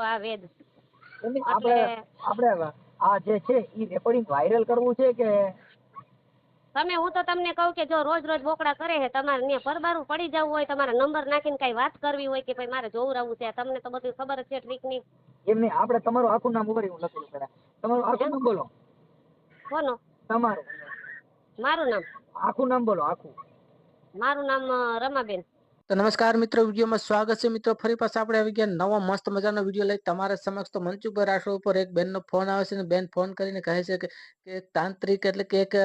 આ વેદ. આપણે આપણે આ જે છે ઈ રેકોર્ડિંગ વાયરલ કરવું છે કે? તમે હું તો તમને કહું કે જો રોજ રોજ બોકડા કરે છે તમારે ને પરબારું પડી જવું હોય તમારે નંબર નાખીને કઈ વાત કરવી હોય કે ભાઈ મારે જોવરાવું છે તમને તો બધું ખબર જ છે ટ્રીકની એમને આપણે તમારું આખું નામ ઉભરી હું લખેલું પેલા. તમારું આખું નામ બોલો. કોનો? તમારું. મારું નામ? આખું નામ બોલો આખું. મારું નામ રમાબેન. તો નમસ્કાર મિત્રો, વિડીયોમાં સ્વાગત છે. મિત્રો, ફરી પાછા આપણે આવી ગયા નવા મસ્ત મજાનો વીડિયો લઈ. તમારા સમક્ષ તો મનસુખભાઈ રાઠોડ ઉપર એક બેનનો ફોન આવે છે અને બેન ફોન કરીને કહે છે કે એક તાંત્રિક એટલે કે એક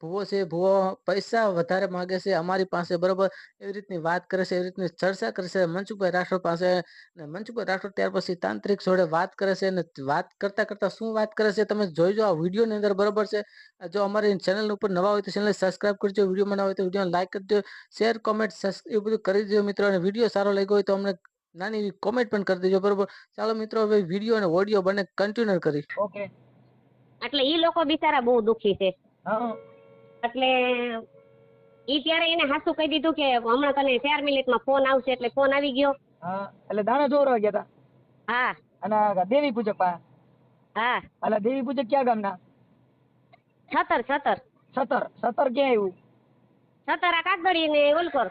ભૂવો છે. ભૂવો પૈસા વધારે માગે છે અમારી પાસે, બરોબર? એવી રીતની વાત કરે છે, એવી રીતની ચર્ચા કરે છે મનસુખભાઈ રાઠોડ પાસે. અને મંચુભાઈ રાઠોડ ત્યાર પછી તાંત્રિક જોડે વાત કરે છે અને વાત કરતા કરતા શું વાત કરે છે તમે જોઈજો આ વિડીયોની અંદર, બરોબર છે? જો અમારી ચેનલ ઉપર નવા હોય તો ચેનલ સબસ્ક્રાઈબ કરજો. વીડિયો બનાવે તો વીડિયો લાઈક કરજો. શેર, કોમેન્ટ એ બધું કરી દેજો મિત્રો અને વીડિયો સારો લાગ્યો હોય તો અમને નાની એવી કોમેન્ટ પણ કરી દેજો બરોબર? ચાલો મિત્રો હવે વીડિયો અને ઓડિયો બંને કન્ટિન્યુ કરી ઓકે એટલે ઈ લોકો બિચારા બહુ દુખી છે. એટલે ઈ ત્યારે એને હાસુ કહી દીધું કે હમણાં તને ચાર મિનિટમાં ફોન આવશે એટલે ફોન આવી ગયો. એટલે દાણા જોરવા ગયા હતા હા. અને દેવી પૂજક પા? હા. એટલે દેવી પૂજક ક્યાં ગામના? છતર છતર. છતર. છતર ક્યાં આવ્યું છતર આ કાગદડી ને ઓલકર.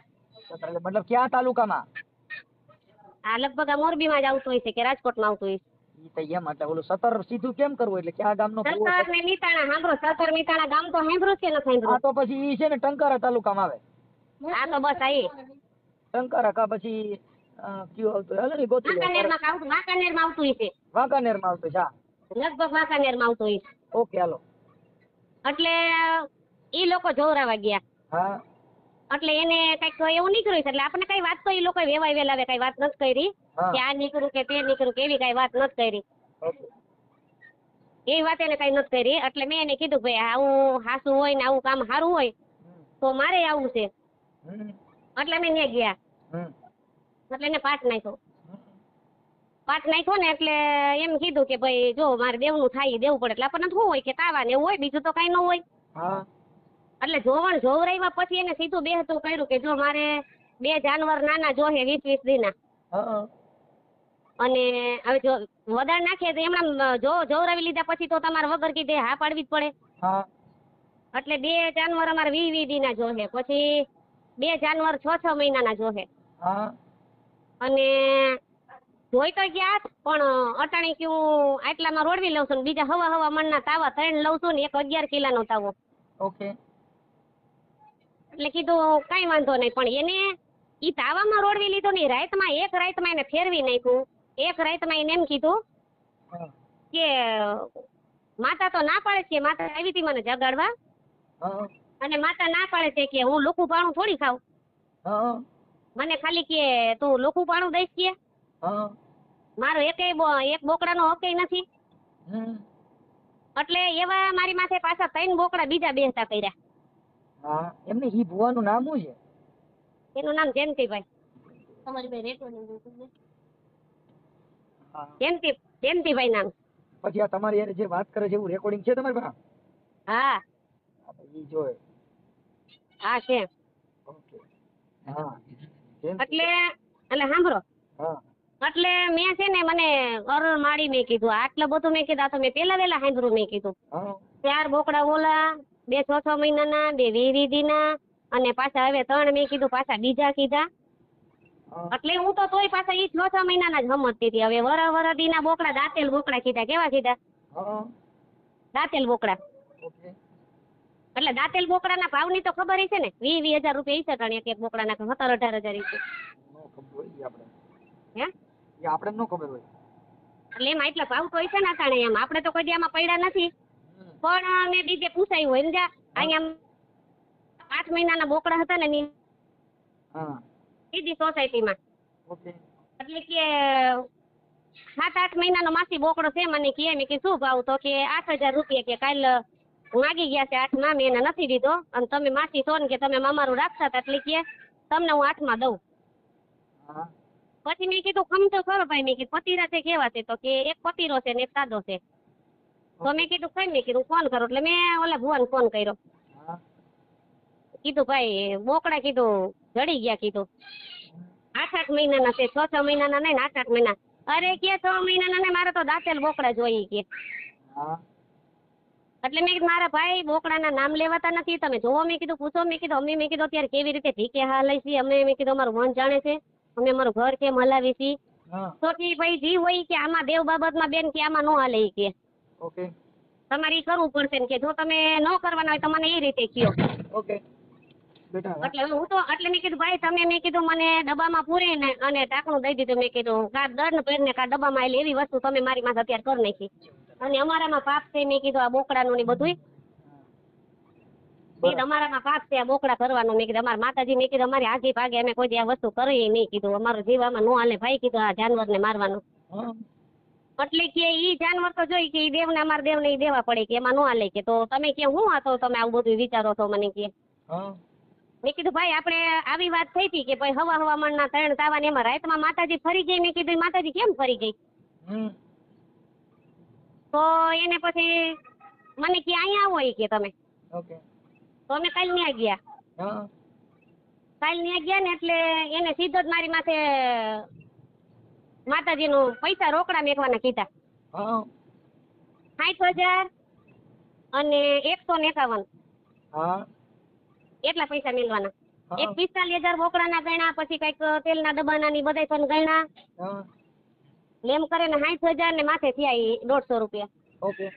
મતલબ ક્યાં તાલુકામાં? આ લગભગ આ મોરબીમાં જ આવતું હોય છે કે રાજકોટમાં આવતું હોય ઈ તો એમ એટલે ઓલું સતર સીધું કેમ કરવું? એટલે ક્યાં ગામનો ભૂવો ને નીતાણા સાંભળો સરકાર નીતાણા ગામ તો સાંભળ્યું છે ને આ તો પછી ઈ છે ને ટંકારા તાલુકામાં આવે. આ તો બસ આઈ ટંકારા કા પછી કયું આવતું હાલો ને ગોતી વાંકાનેરમાં આવતું? વાંકાનેરમાં આવતું હોય છે. વાંકાનેરમાં આવતું છે હા. લગભગ વાંકાનેરમાં આવતું હોય છે. ઓકે હાલો. એટલે ઈ લોકો જોરાવા ગયા. હા. એટલે એને કંઈક એવું નીકળ્યું છે. એટલે આપણે કઈ વાત તો એ લોકો વેવાય વેલાવે કઈ વાત નથી કરી. કે આ નીકળ્યું કે તે નીકળ્યું કે એવી કઈ વાત નથી કરી. એ વાત એને કઈ નથી કરી. એટલે મેં એને કીધું ભાઈ આવું હાસું હોય ને આવું કામ સારું હોય તો મારે આવું છે. એટલે અમે ત્યાં ગયા. એટલે એને પાઠ નાખ્યો. પાઠ નાખ્યો ને એટલે એમ કીધું કે ભાઈ જો મારે દેવનું થાય દેવું પડે. એટલે આપણને શું હોય કે તાવા ને એવું હોય બીજું તો કઈ ન હોય. એટલે જોવણ જોવરાઈમાં પછી એને સીધું બેહતું કર્યું કે જો મારે બે જાનવર નાના જોહે વીસ વીસ દીના અને હવે જો વધારે નાખીએ તો એમણા જો જોવરાવી લીધા પછી તો તમારે વગર કીધે હા પાડવી જ પડે. એટલે બે જાનવર અમારે વી વી દીના જોહે પછી બે જાનવર છ છ મહિનાના જોહે. અને જોઈ તો ગયા પણ અટાણી કે હું આટલામાં રોડવી લઉં છું ને બીજા હવા હવા મનના તાવા ત્રણ લઉં છું ને એક અગિયાર કિલાનો તાવો. ઓકે. એટલે કીધું કઈ વાંધો નહીં પણ એને ઈ તાવામાં રોડવી લીધો ને રાતમાં એક રાતમાં એને ફેરવી નાખ્યું. એક રાતમાં એને એમ કીધું કે માતા તો ના પાડે છે માતા આવી હતી મને જગાડવા. હા. અને માતા ના પાડે છે કે હું લોખું પાણું થોડી ખાઉં. મને ખાલી કે તું લોખું પાણું દઈશ કે. મારો એકેય એક બોકડાનો હકે નથી. એટલે એવા મારી માથે પાછા ત્રણ બોકડા બીજા બેસતા કર્યા. હા એમને ઈ ભુવાનું નામ શું છે? એનું નામ જયંતિભાઈ તમારી ભાઈ રેકોર્ડિંગ હા. જયંતિ જયંતિભાઈ નામ. પછી આ તમારી યાર જે વાત કરે છે એવું રેકોર્ડિંગ છે તમારી પાસે? હા. ઈ જોવે. હા છે. ઓકે. હા. એટલે એટલે સાંભળો. હા. એટલે મેં છે ને મને અરુણ માળી મેં કીધું. આટલું બધું મેં કીધું. આ તો મેં પેલા વેલા સાંભળ્યું મેં કીધું. ચાર બોકડા ઓલા બે છ છ મહિનાના બે વી વીધીના અને પાછા હવે ત્રણ મેં કીધું પાછા બીજા કીધા. એટલે હું તો તોય પાછા ઈ છ છ મહિનાના જ સમજતી હતી. હવે વર વરદીના બોકડા દાંતેલ બોકડા કીધા. કેવા કીધા? દાંતેલ બોકડા. એટલે દાંતેલ બોકડાના ભાવની તો ખબર છે ને? વી વી હજાર રૂપિયા ઈસર છે એક એક બોકડાના સત્તર અઢાર હજાર ઈ છે. નો ખબર હોય ઈ આપણે. હે? આપણે નો ખબર હોય. એટલે એમાં એટલા ભાવ તો છે ને અટાણે એમ. આપણે તો કોઈ દી આમાં પડ્યા નથી. પણ મેં બીજે પૂછાયું હોય ને અહીંયા આઠ મહિનાના બોકડા હતા ને બીજી સોસાયટીમાં. એટલે કે સાત આઠ મહિનાનો માસી બોકડો છે મને કે મેં કે શું ભાવ? તો કે આઠ હજાર રૂપિયા કે કાલ માગી ગયા છે આઠમાં મેં એને નથી દીધો. અને તમે માસી છો ને કે તમે મામારું રાખતા હતા એટલે કે તમને હું આઠમાં દઉં. પછી મેં કીધું ખમતો ખરો ભાઈ મેં કીધું પતીરા છે કેવા છે? તો કે એક પતિરો છે ને એક સાદો છે. તો મેં કીધું કઈ મેં કીધું ફોન કરો. એટલે મેં ઓલા ભુવાને ફોન કર્યો. કીધું ભાઈ બોકડા કીધું જડી ગયા કીધું. આઠ આઠ મહિનાના છે છ છ મહિનાના નહીં આઠ આઠ મહિના. અરે કે છ મહિનાના ને મારે તો દાંતેલ બોકડા જોઈએ કે. એટલે મેં કીધું મારા ભાઈ બોકડાના નામ લેવાતા નથી. તમે જોવો. મેં કીધું પૂછો. મેં કીધું અમે મેં કીધું અત્યારે કેવી રીતે ઢીકે હાલે છે? અમે મેં કીધું અમારું મન જાણે છે. અમે અમારું ઘર કેમ હલાવી છીએ તો કે ભાઈ જી હોય કે આમાં દેવ બાબતમાં બેન કે આમાં ન હાલે કે. ઓકે તમારે કરવું પડશે કે જો તમે ન કરવાના હોય તો મને એ રીતે કયો. ઓકે એટલે હું તો એટલે મેં કીધું ભાઈ તમે મેં કીધું મને ડબ્બામાં પૂરીને અને ટાંકણું દઈ દીધું. મેં કીધું કા દર્દ પહેરને કા ડબ્બામાં આવેલી એવી વસ્તુ તમે મારી માથે અત્યારે કરી નાખી. અને અમારામાં પાપ છે મેં કીધું આ બોકડાનું ને બધુંય. એ અમારામાં પાપ છે આ બોકડા કરવાનું. મેં કીધું અમારા માતાજી મેં કીધું અમારી આગી ભાગે અમે કોઈ આ વસ્તુ કરી નહીં. કીધું અમારો જીવ આમાં નો હાલે. ભાઈ કીધું આ જાનવર ને મારવાનું એટલે કે ઈ જાનવર તો જોઈ કે ઈ દેવને અમારા દેવને ઈ દેવા પડે કે એમાં નો હાલે કે. તો તમે કે હું હતો તમે આવું બધું વિચારો છો મને કે. મેં કીધું ભાઈ આપણે આવી વાત થઈ હતી કે ભાઈ હવા હવામાનના ત્રણ તાવા ને એમાં રાતમાં માતાજી ફરી ગઈ. મેં કીધું માતાજી કેમ ફરી ગઈ? તો એને પછી મને કે અહીંયા આવો કે તમે. તો અમે કાલ ત્યાં ગયા. કાલ ત્યાં ગયા ને એટલે એને સીધો જ મારી માથે માતાજીનું પૈસા રોકડા મેકવાના કીધા. હા. સાઠ હજાર અને એકસો ને એકાવન હા. એટલા પૈસા મેળવાના. એક પિસ્તાલીસ હજાર બોકડાના ગણ્યા પછી કંઈક તેલના ડબ્બાના ની બધા પણ ગણ્યા. એમ કરે ને સાઠ હજાર ને માથે થયા દોઢસો રૂપિયા. ઓકે.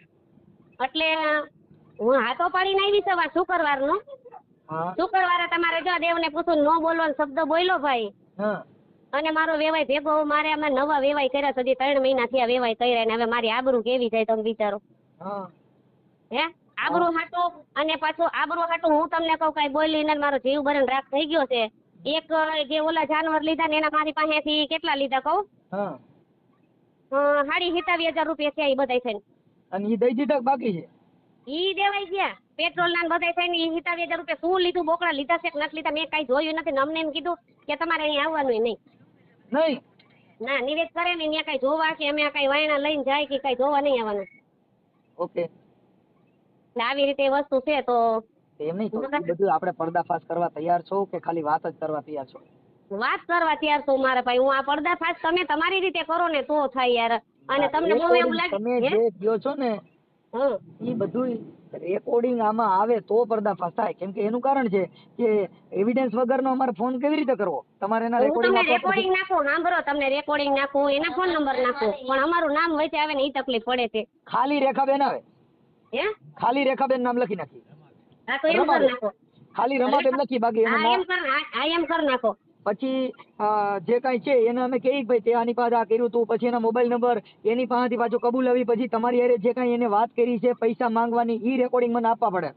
એટલે હું હાથો પાડીને આવી સવાર શુક્રવાર નો શુક્રવારે તમારે જો દેવને પૂછું ન બોલવાનો શબ્દ બોલ્યો ભાઈ. હા. અને મારો વેવાય ભેગો મારે આમાં નવા વેવાય કર્યા સુધી ત્રણ મહિના થયા વેવાય કર્યા ને હવે મારી આબરૂ કેવી જાય તમે વિચારો હે. આબરૂ હાટું અને પાછું આબરૂ હાટું હું તમને કહું કઈ બોલી ને મારો જીવ ભરણ રાખ થઈ ગયો છે. એક જે ઓલા જાનવર લીધા ને એના મારી પાસેથી કેટલા લીધા કહું? સાડી સિત્તાવીસ હજાર રૂપિયા થયા એ બધા થઈને. અને ઈ દઈ દીધા બાકી છે? ઈ દેવાઈ ગયા. પેટ્રોલ ના બધા થઈને ઈ હિતાવી હજાર રૂપિયા શું લીધું બોકડા લીધા છે કે નથી લીધા મેં કઈ જોયું નથી અમને એમ કીધું કે તમારે અહીં આવવાનું નહીં. નહીં. ના નિવેદ કરે ને ત્યાં કઈ જોવા કે અમે કઈ વાયણા લઈને જાય કે કઈ જોવા નહીં આવવાનું. ઓકે. એટલે આવી રીતે વસ્તુ છે તો એમ નહીં બધું આપણે પર્દાફાશ કરવા તૈયાર છો કે ખાલી વાત જ કરવા તૈયાર છો? વાત કરવા તૈયાર છું મારા ભાઈ. હું આ પડદાફાશ તમે તમારી રીતે કરો ને તો થાય યાર. અને તમને બહુ એવું લાગે તમે જે છો ને. ઈ બધું રેકોર્ડિંગ આમાં આવે તો પર્દાફાશ થાય. કેમ કે એનું કારણ છે કે એવિડન્સ વગરનો અમારે ફોન કેવી રીતે કરવો? તમારે એના રેકોર્ડિંગ તમને રેકોર્ડિંગ નાખો સાંભળો તમને રેકોર્ડિંગ નાખો એના ફોન નંબર નાખો. પણ અમારું નામ વચ્ચે આવે ને એ તકલીફ પડે છે. ખાલી રેખાબેન આવે. હે? ખાલી રેખાબેન નામ લખી નાખી હા તો એમ કર નાખો. ખાલી રમાબેન લખી બાકી એમ કરી નાખો. પછી જે કાંઈ છે એને અમે કહીએ ભાઈ તે આની પાસે આ કર્યું હતું પછી એના મોબાઈલ નંબર એની પાસેથી પાછું કબૂલાવી પછી તમારી હારે જે કાંઈ એને વાત કરી છે પૈસા માંગવાની ઈ રેકોર્ડિંગ મને આપવા પડે.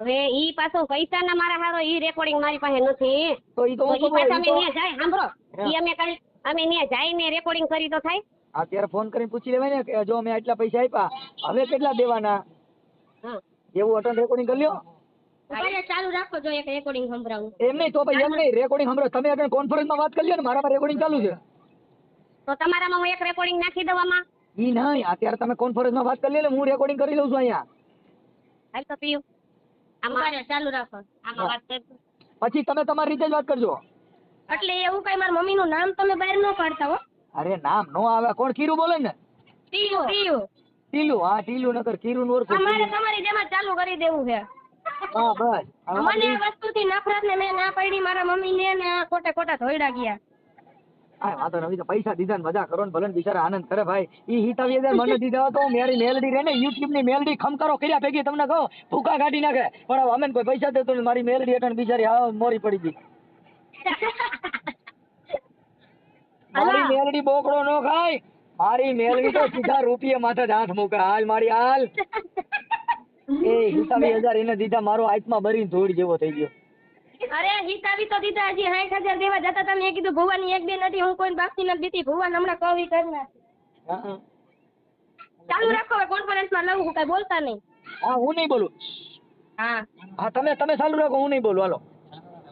હવે ઈ પાછો પૈસા ના મારા વાળો ઈ રેકોર્ડિંગ મારી પાસે નથી. તો ઈ તો ઈ પાછા અમે ન્યા જાય સાંભળો. ઈ અમે કાલ અમે ન્યા જાય ને રેકોર્ડિંગ કરી તો થાય. અત્યારે ફોન કરીને પૂછી લેવાય ને કે જો અમે આટલા પૈસા આપ્યા હવે કેટલા દેવાના? હા. એવું અટન રેકોર્ડિંગ કરી લ્યો. ઉપાડે ચાલુ રાખો જો એક રેકોર્ડિંગ સંભળાવું. એમ નહીં તો ભાઈ એમ નહીં રેકોર્ડિંગ સાંભળો તમે અટન કોન્ફરન્સમાં વાત કરી લ્યો ને મારામાં રેકોર્ડિંગ ચાલુ છે. તો તમારામાં હું એક રેકોર્ડિંગ નાખી દઉં ઈ નહીં અત્યારે તમે કોન્ફરન્સમાં વાત કરી લ્યો હું રેકોર્ડિંગ કરી લઉં છું અહીંયા. હાલ તો પીયું. આમાં ચાલુ રાખો. આમાં વાત કરજો. પછી તમે તમારી રીતે જ વાત કરજો. એટલે એવું કઈ મારા મમ્મી નું નામ તમે બહાર ન પાડતા હો. અરે નામ નો આવે. કોણ? કીરું બોલે ને? પીયું. પીયું. ટીલું હા ટીલું નકર કીરું નું ઓળખું. અમારે તમારી જેમાં ચાલુ કરી દેવું છે. હા બસ. મને આ વસ્તુથી નફરત ને મેં ના પાડી મારા મમ્મી ને ને ખોટે ખોટા ધોઈડા ગયા. નથી તો પૈસા દીધા ને મજા કરો ને ભલે બિચારા આનંદ કરે ભાઈ. ઈ હિતાવી દે મને દીધા તો મારી મેલડી રે ને યુટ્યુબની મેલડી ખમકારો કર્યા ભેગી તમને કહો ભૂકા કાઢી નાખે. પણ હવે અમે કોઈ પૈસા દેતો ને મારી મેલડી એટલે બિચારી હા મોરી પડી ગઈ. મારી મેલડી બોકડો નો ખાય. મારી મેલડી તો સીધા રૂપિયા માથે જ હાથ મૂકે. હાલ મારી હાલ. એ હિતાવી હજાર એને દીધા મારો આત્મા ભરીને ધૂળ જેવો થઈ ગયો. અરે હિતાવી તો દીધા હજી સાઠ હજાર દેવા જતા તમે મેં કીધું ભુવાની એક બે નથી હું કોઈ બાકી નથી દીધી ભુવાન હમણાં કવિ કરી હા. ચાલુ રાખો હવે કોન્ફરન્સમાં લઉં હું કઈ બોલતા નહીં. હા હું નહીં બોલું. હા. હા તમે તમે ચાલુ રાખો હું નહીં બોલું હાલો.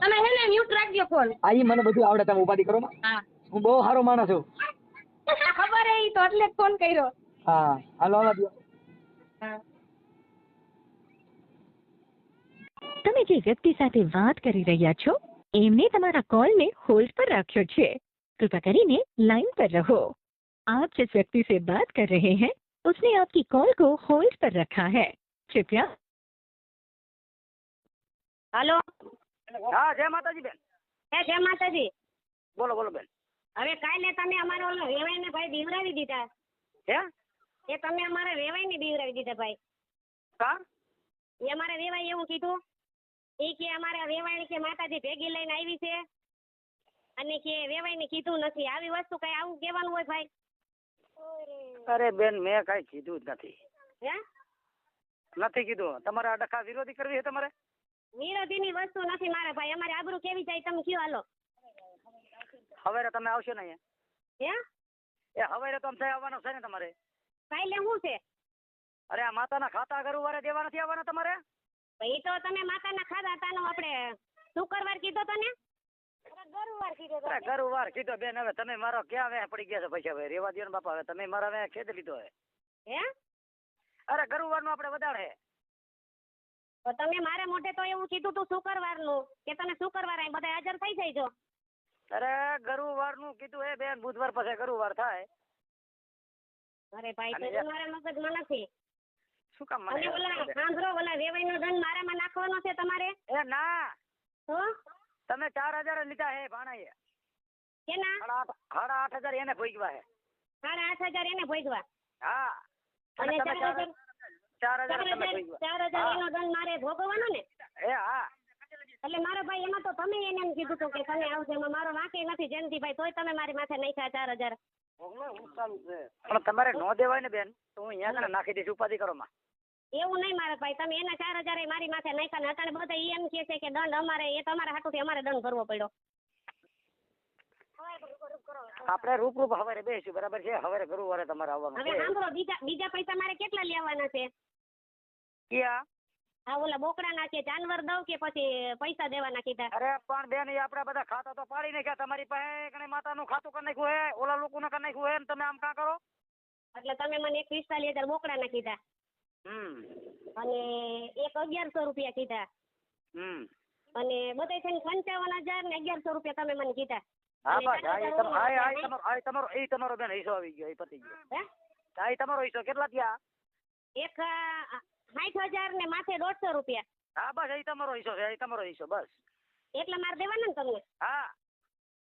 તમે હે ને મ્યુટ રાખજો ફોન આ ઈ મને બધું આવડે તમે ઉપાધિ કરો માં. હા. હું બહુ સારો માણસ છું. ખબર હે ઈ તો એટલે ફોન કર્યો. હા હાલો હાલો. હા. તમે જે વ્યક્તિ સાથે વાત કરી રહ્યા છો એમને તમારા કોલને હોલ્ડ પર રાખ્યો છે કૃપા કરીને લાઈન પર રહો आप जिस व्यक्ति से बात कर रहे हैं उसने आपकी कॉल को होल्ड पर रखा है कृपया હાલો હા જય માતાજી બેન હે જય માતાજી બોલો બોલો બેન હવે કાલે તમે અમારો ઓલો વેવાઈને ભાઈ બીવરાવી દીધા હે એ તમે અમારે વેવાઈને બીવરાવી દીધા ભાઈ કા એ અમારે વેવાઈ એવું કીધું એ કે અમારા વેવાણી કે માતાજી ભેગી લઈને આવી છે. અને કે વેવાઈને કીધું નથી. આવી વસ્તુ કઈ આવું કહેવાનું હોય ભાઈ? અરે બેન મેં કઈ કીધું જ નથી. હે? નથી કીધું. તમારે ડખા વિરોધી કરવી છે તમારે? વિરોધીની વસ્તુ નથી મારે ભાઈ. અમારે આબરૂ કેવી જાય તમે કયો હાલો. હવે તમે આવશો ને હે? એ હવે તો અમથે આવવાનો છે ને તમારે? કાલે હું છે? અરે આ માતાના ખાતા ઘર ગુરુવારે દેવા નથી આવવાના તમારે? એ તો તમે માતાના ખાધા તાનો આપણે શુક્રવાર કીધો તો ને ગુરુવાર કીધો અરે ગુરુવાર કીધો બેન હવે તમે મારો ક્યાં વેહ પડી ગયા છો પૈસા ભાઈ? રેવા દો ને બાપા હવે તમે મારા વેહ ખેદ લીધો હે. હે? અરે ગુરુવારનું આપણે વધારે તો તમે મારે મોઢે તો એવું કીધું તું શુક્રવારનું કે તમે શુક્રવાર અહીં બધા હાજર થઈ જઈજો અરે ગુરુવારનું કીધું હે બેન બુધવાર પછી ગુરુવાર થાય. અરે ભાઈ તો મારા મગજમાં નથી. શું કામ અને ઓલા મને સાંભળો ઓલા વેવાઈનો ધન મારામાં નાખવાનો છે તમારે? એ ના. હો? તમે 4000 લીધા હે ભાણાએ. કેના? હાડા આઠ હજાર એને ભોગવા હે. હાડા આઠ હજાર એને ભોગવા હા. અને અને તમે ચાર ચાર હજાર ચાર હજાર ચાર તમે હજાર ભોગવા ચાર હજાર હા. એનો દંડ મારે ભોગવવાનો ને? એ હા. એટલે મારો ભાઈ એમાં તો તમે એને એમ કીધું હતું કે તમે આવજો. એમાં મારો વાંકે નથી જયંતિભાઈ તોય તમે મારી માથે નાખ્યા ચાર હજાર. પણ તમારે નો દેવાય ને બેન તો હું અહીંયા નાખી દઈશ ઉપાધિ કરો માં. એવું નહીં મારા ભાઈ તમે એના ચાર હજાર મારી માથે નાખ્યા ને અત્યારે બધા એમ કહે છે કે દંડ અમારે એ તમારા હાથુથી અમારે દંડ ભરવો પડ્યો. આપણે રૂપ રૂપ હવારે બેસીશું બરાબર છે? હવારે ગુરુવારે તમારે આવવાનું હવે સાંભળો બીજા બીજા પૈસા મારે કેટલા લેવાના છે? ક્યાં? હા ઓલા બોકડાના છે જાનવર દઉં કે પછી પૈસા દેવાના કીધા? અરે પણ બેન એ આપડા બધા ખાતા તો પાડી નાખ્યા. તમારી પાસે કણે માતાનું ખાતું કરી નાખ્યું હે ઓલા લોકોનું કરી નાખ્યું હે ને તમે આમ કાં કરો? એટલે તમે મને એક પિસ્તાલીસ હજાર બોકડાના કીધા. અને એક અગિયારસો રૂપિયા કીધા. અને બધે થઈને પંચાવન હજાર ને અગિયારસો રૂપિયા તમે મને કીધા. હા બસ હા એ તમારો હા હા એ તમારો હા એ તમારો એ તમારો બેન હિસ્સો આવી ગયો એ પતી ગયો. હે? હા એ તમારો હિસ્સો કેટલા થયા? એક સાઠ હજાર ને માથે દોઢસો રૂપિયા. હા બસ એ તમારો હિસ્સો છે એ તમારો હિસ્સો બસ. એટલે મારે દેવાના ને તમને? હા.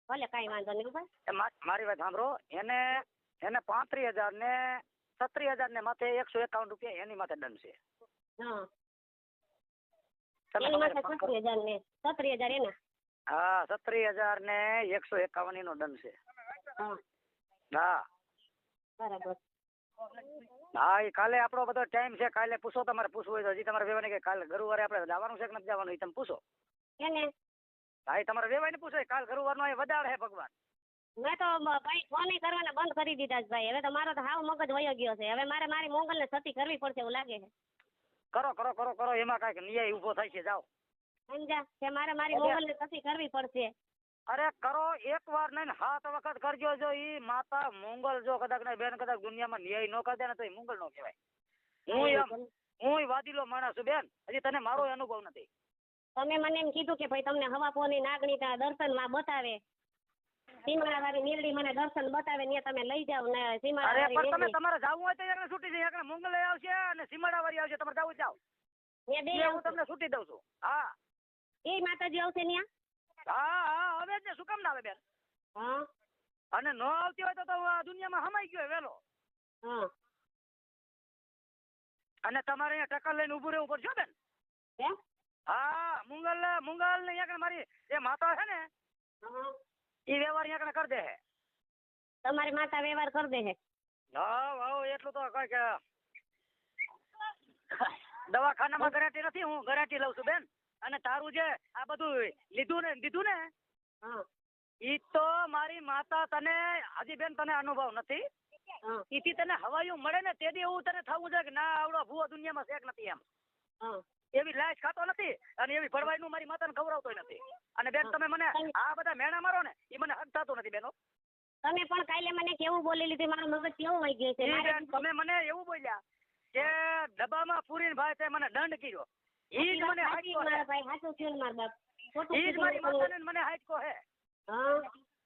ભલે કાંઈ વાંધો નહીં ભાઈ. મારી વાત સાંભળો એને એને પાંત્રીસ હજાર ને છત્રીસ હજાર ને માથે એકસો એકાવન રૂપિયા એની માથે દંડ છે. હા. છત્રીસ હજાર ને ને એકસો એકાવન એનો દંડ છે. હા. હા. બરાબર. હા એ કાલે આપણો બધો ટાઈમ છે કાલે પૂછો તમારે પૂછવું હોય તો હજી તમારે વેવાની કે કાલે ગુરુવારે આપણે જવાનું છે કે નથી જવાનું એ તમે પૂછો. હા એ તમારે વેવાઈને પૂછો કાલ ગરુવાર નો વધારે હે ભગવાન. મેં તો ભાઈ ફોન કરવાના બંધ કરી દીધા છે ભાઈ. હવે તો મારો તો હાવ મગજ વયો ગયો છે. હવે મારે મારી મોંગલને સતી કરવી પડશે એવું લાગે છે. કરો કરો કરો કરો. એમાં કાંઈક ન્યાય ઊભો થાય છે. જાઓ. સમજા કે મારે મારી અરે. સતી કરવી પડશે. અરે કરો એક વાર નહીં હાથ વખત કરજો. જો ઈ માતા મોંગલ જો કદાચ ને બેન કદાચ દુનિયામાં ન્યાય ન કરે ને તો એ મોંગલ નો કહેવાય. હું એમ હું વાદીલો માણસ છું બેન. હજી તને મારો અનુભવ નથી. તમે મને એમ કીધું કે ભાઈ તમને હવા પોની નાગણી દર્શનમાં બતાવે. સીમાડા વાળી મને દર્શન બતાવે ને તમે લઈ જાવ ને સીમાડા અરે પણ તમે તમારે જાવું હોય તો એને છૂટી જઈ એકને મંગલે આવશે અને સીમાડા વાળી આવશે તમારે જાવું જાવ ત્યાં બે હું તમને છૂટી દઉં છું. હા. એ માતાજી આવશે ત્યાં હા હા હવે જ ને શું કામ ના આવે બેન? હા. અને ન આવતી હોય તો તો આ દુનિયામાં હમાઈ ગયો વેલો. હા. અને તમારે અહીંયા ટકા લઈને ઊભું રહેવું પડશે બેન. હા? મુંગલ મુંગલ ને અહીંયા મારી એ માતા છે ને એ વ્યવહાર અહીંયા કરી દે. તમારી માતા વ્યવહાર કરી દે છે. હા વાવ એટલું તો કઈ કે દવાખાનામાં ગેરંટી નથી હું ગેરંટી લઉં છું બેન. અને તારું જે આ બધું લીધું ને દીધું ને ઈ તો મારી માતા તને હજી બેન તને અનુભવ નથી. હા. ઈથી તને હવાયું મળે ને તેથી એવું તને થવું છે કે ના આવડો ભૂવો દુનિયામાં શેક નથી એમ. હા. એવી લાશ ખાતો નથી અને એવી ભરવાઈનું મારી માતાને ખવડાવતો નથી. અને બેન તમે મને આ બધા મેણા મારો ને એ મને હક થતું નથી બેનો. તમે પણ કાલે મને કેવું બોલી લીધું મારું મગજ કેવું વહી ગયું છે? બેન તમે મને એવું બોલ્યા કે ડબ્બામાં પૂરીને ભાઈ તે મને દંડ કર્યો. ઈ જ મને હાચકો મારા ભાઈ સાચું થયું મારા બાપ? ઈ જ મારી માતાને મને હાચકો હે. હા.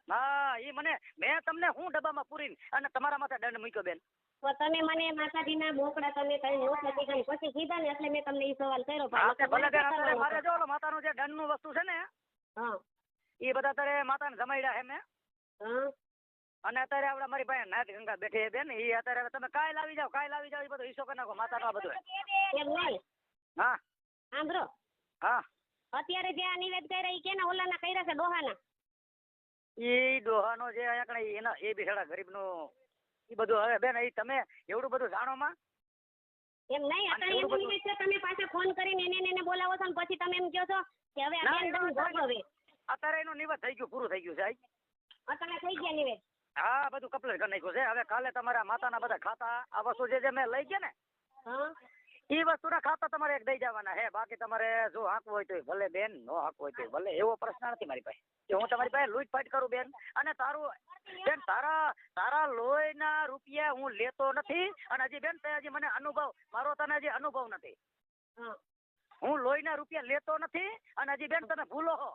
હા ઈ મને મેં તમને હું ડબ્બામાં પૂરીને અને તમારા માથે દંડ મૂક્યો બેન? તો તમે મને માતાજીના બોકડા તમે કઈ નો થતી કઈ. પછી કીધા ને એટલે મેં તમને ઈ સવાલ કર્યો હા તે ભલે પણ અત્યારે મારે જો ઓલો માતાનું જે દંડનું વસ્તુ છે ને હા. એ બધા અત્યારે માતાને જમાડ્યા મેં હા. અને અત્યારે આપણે મારી પાસે નાથ ગંગા બેઠી છે બેન એ અત્યારે તમે કાલ આવી જાઓ કાલ આવી જાઓ એ બધો હિસ્સો કરી નાખો માતાનો આ બધું એમ નહીં. હા. સાંભળો. હા. અત્યારે જે આ નિવેદ કર્યા ઈ કેના ઓલાના કર્યા છે ડોહાના? ઈ ડોહાનો જે અહીંયા કણે એના એ બિચારા ગરીબનું ઈ બધું હવે બેન એ તમે એવડું બધું જાણો માં? એમ નહીં અત્યારે એવું એમ છે તમે પાછા ફોન કરીને એને એને બોલાવો છો ને પછી તમે એમ કહો છો કે હવે આ બેન તમે દંડ હવે. અત્યારે એનું નિવેદ થઈ ગયું પૂરું થઈ ગયું છે આઈ. અત્યારે થઈ ગયા નિવેદ. હા બધું કમ્પ્લીટ કરી નાખ્યું છે. હવે કાલે તમારા માતાના બધા ખાતા આ વસ્તુ જે જે મેં લઈ ગયા ને એ વસ્તુના ખાતા તમારે એક દઈ જવાના હે બાકી તમારે જો હાંકવું હોય તો ભલે બેન નો હાંકવું હોય તો ભલે એવો પ્રશ્ન નથી મારી પાસે. કે હું તમારી પાસે લૂંટફાટ કરું બેન. અને તારું બેન તારા તારા લોહીના રૂપિયા હું લેતો નથી. અને હજી બેન તે હજી મને અનુભવ મારો તને હજી અનુભવ નથી. હા. લોહીના રૂપિયા લેતો નથી અને હજી બેન તમે ભૂલો હો.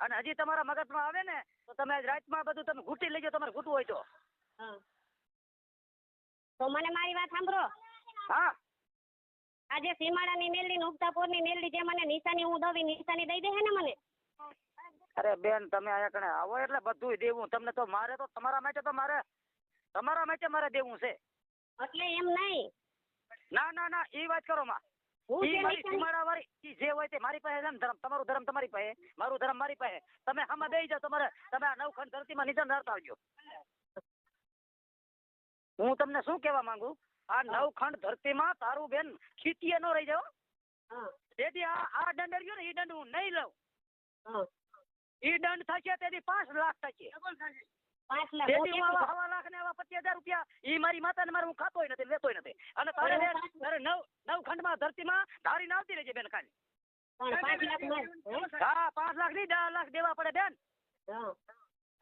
અને હજી તમારા મગજમાં આવે ને તો તમે આજ રાતમાં બધું તમે ઘૂંટી લેજો તમારે ઘૂંટવું હોય તો. તો મને મારી વાત સાંભળો. હા. આજે સીમાડાની મેલડી ને ઉગતાપુરની મેલડી જે મને નિશાની હું દવી નિશાની દઈ દે હે ને મને? અરે બેન તમે અહીંયા કણે આવો એટલે બધું દેવું. તમને તો મારે તો તમારા માટે તો મારે તમારા માટે મારે દેવું છે. એટલે એમ નહીં. ના ના ના એ વાત કરો માં. ઈ જે મારી સીમાડા વાળી જે હોય તે મારી પાસે છે ધર્મ તમારું ધર્મ તમારી પાસે. મારું ધર્મ મારી પાસે. તમે હમણાં બેસી જાઓ તમારે તમે આ નવખંડ ધરતીમાં નીચે ધરતા આવજો. હું તમને શું કહેવા માંગુ? આ નવખંડ ધરતીમાં તારું બેન ખીતીએ ન રહી જાઓ જેથી તેથી આ આ દંડ રહ્યો ને એ દંડ હું નહીં લઉં. એ દંડ થશે તેથી પાંચ લાખ થશે. પાંચ લાખ. તેથી હું આવા લાખ ને આવા પચીસ હજાર રૂપિયા ઈ મારી માતાને મારે હું ખાતોય નથી લેતોય નથી. અને તારે તારે નવ નવ ખંડમાં ધરતીમાં ધારીને આવતી રહેજે બેન ખાલી. પણ પાંચ લાખમાં હા? પાંચ લાખ નહીં દસ લાખ દેવા પડે બેન. હા.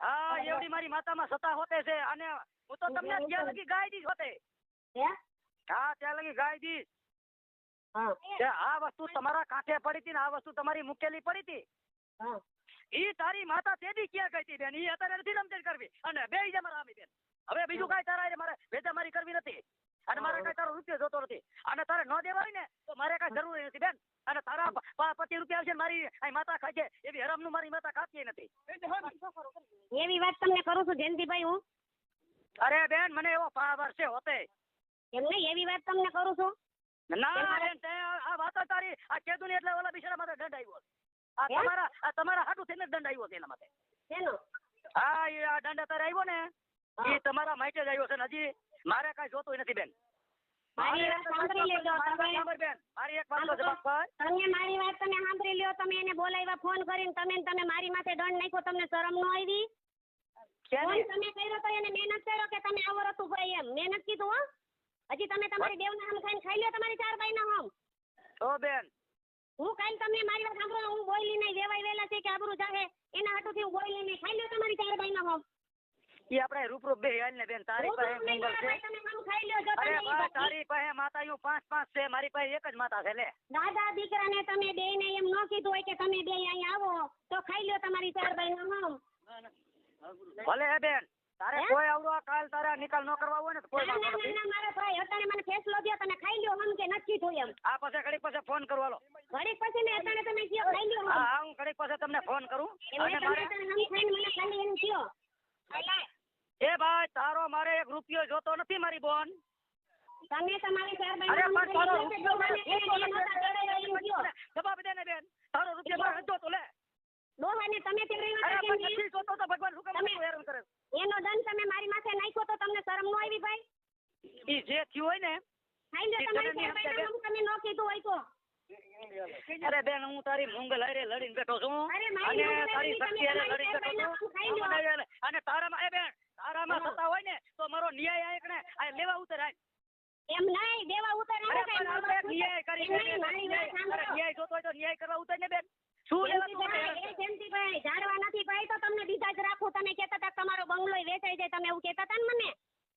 હા એવડી મારી માતામાં સત્તા હોતે છે અને હું તો તમને ત્યાં લગી ગાય દીશ હોતે. હા? ત્યાં લગી ગાય દીશ હા આ વસ્તુ તમારા કાંઠે પડી હતી ને આ વસ્તુ તમારી મૂકેલી પડી હતી. ઈ તારી માતા તેદી ક્યાં ગઈ હતી બેન? ઈ અત્યારે નથી રમતેડ કરવી. અને બે જ મારા આમી બેન. હવે બીજું કાઈ તારા મારે વેચામારી કરવી નથી. અને મારે કઈ તારો રૂપિયો જોતો નથી. અને તારે ન દેવા હોય ને તો મારે કઈ જરૂર નથી બેન. અને તારા પ- પ- રૂપિયા આવશે મારી અહીં માતા ખાય છે એવી હરામનું મારી માતા ખાતી નથી. એવી વાત તમને કરું છું જયંતિભાઈ હું. અરે બેન મને એવો પાવર છે હોતે. એમ નહીં એવી વાત તમને કરું છું. ના બેન આ વાત તારી આ કેદું એટલે ઓલા બિચારા માથે દંડ આવ્યો. આ તમારા આ તમારા હાટું થઈને દંડ આવ્યો છે એના માટે હા એ આ દંડ અત્યારે આવ્યો ને. એ તમારા માટે જ આવ્યો છે હજી. મારે કાંઈ જોતું નથી બેન. મારી વાત સાંભળી લેજો તમે બેન. મારી એક વાત તો જવાબ કર. તમે મારી વાત તમે સાંભળી લ્યો તમે એને બોલાવ્યા ફોન કરીને તમે તમે મારી માથે દંડ નાખ્યો તમને શરમ ન આવી? ફોન તમે કર્યો તો એને મહેનત કર્યો કે તમે આવો રતું ભાઈ એમ? મહેનત કીધું હો? હજી તમે તમારી દેવના હમ ખાઈને ખાઈ લ્યો તમારી ચાર બાઈના હમ. ઓ બેન હું કાલ તમને મારી વાત સાંભળો હું બોલી નહીં વેવાય વેલા છે કે આબરૂ જાહે એના હાટુથી હું બોલી નહીં ખાઈ લ્યો તમારી ચાર બાઈના માં ઈ આપણે રૂપરૂપ બે હાલ ને બેન તારી પાસે મંગલ છે. ભાઈ તમે હમ ખાઈ લ્યો જો અરે બધી- તારી પાસે માતાયું પાંચ પાંચ છે મારી પાસે એક જ માતા છે લે. દાદા દીકરાને તમે બે ને એમ ન કીધું હોય કે તમે બે અહીંયા આવો તો ખાઈ લ્યો તમારી ચાર ભાઈ હમ. ભલે બેન. તારે કોઈ આવડો કાલ તારે નિકાલ ન કરવા હોય ને તો કોઈ વાંધો નથી. મારો ભાઈ અત્યારે મને ફેસલો દ્યો તને ખાઈ લ્યો હમ કે નથી કીધું એમ. આ પછી ઘડીક પછી ફોન કરું હાલો. ઘડીક પછી ને અત્યારે તમે કયો ખાઈ લ્યો હા હું ઘડીક પછી તમને ફોન કરું. અને મારે હમ ખાઈને મને ખાલી એમ કયો. એ ભાઈ તારો મારે એક રૂપિયો જોતો નથી મારી બોન. તમે તમારી ચાર અરે પણ તારો રૂપિયો એમ કયો. જવાબ દે ને બેન. તારો રૂપિયો જોતો લે. ડોહાને તમે તે રહી અરે વાત કેમ નથી જોતો તો ભગવાન શું તમે- હેરાન કરે? એનો દંડ તમે મારી માથે નાખ્યો તો તમને શરમ નો આવી ભાઈ? ઈ જે થયું હોય ને ખાઈ લ્યો તમારી તમે ન કીધું હોય તો. અરે બેન હું તારી મુંગલ હારે લડીને બેઠો છું. અને તારી શક્તિ હારે લડીને બેઠો છું. અને તારામાં એ બેન તારામાં થતા હોય ને તો મારો ન્યાય આ એકને આ લેવા ઉતર આય. એમ નહીં દેવા ઉતર ન્યાય કરી. ન્યાય જોતો હોય તો ન્યાય કરવા ઉતર ને બેન. શું જયંતિભાઈ, એ નથી ભાઈ તો તમને બીજા જ રાખું. તમે કહેતા હતા તમારો બંગલો વેચાઈ જાય તમે એવું કહેતા હતા ને મને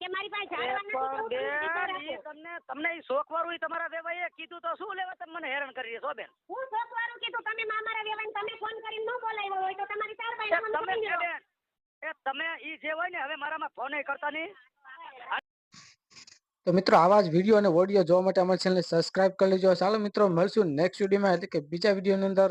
કે મારી પાસે નથી રાખો. તમને તમને શોખ વાળું તમારા વેવાઈએ કીધું તો શું લેવા તમે મને હેરાન કરી છો બેન? હું શોખવાળું કીધું તમે મારા વેવાઈને તમે ફોન કરીને ન બોલાવ્યો હોય તો તમારી પાસે ફોન તમે એ બેન એ તમે ઈ જે હોય ને હવે મારામાં ફોન કરતા નહીં. તો મિત્રો આવા જ વીડિયો અને ઓડિયો જોવા માટે અમારી ચેનલને સબસ્ક્રાઇબ કરી લેજો. ચાલો મિત્રો મળશું નેક્સ્ટ વિડીયોમાં એટલે કે બીજા વિડીયોની અંદર.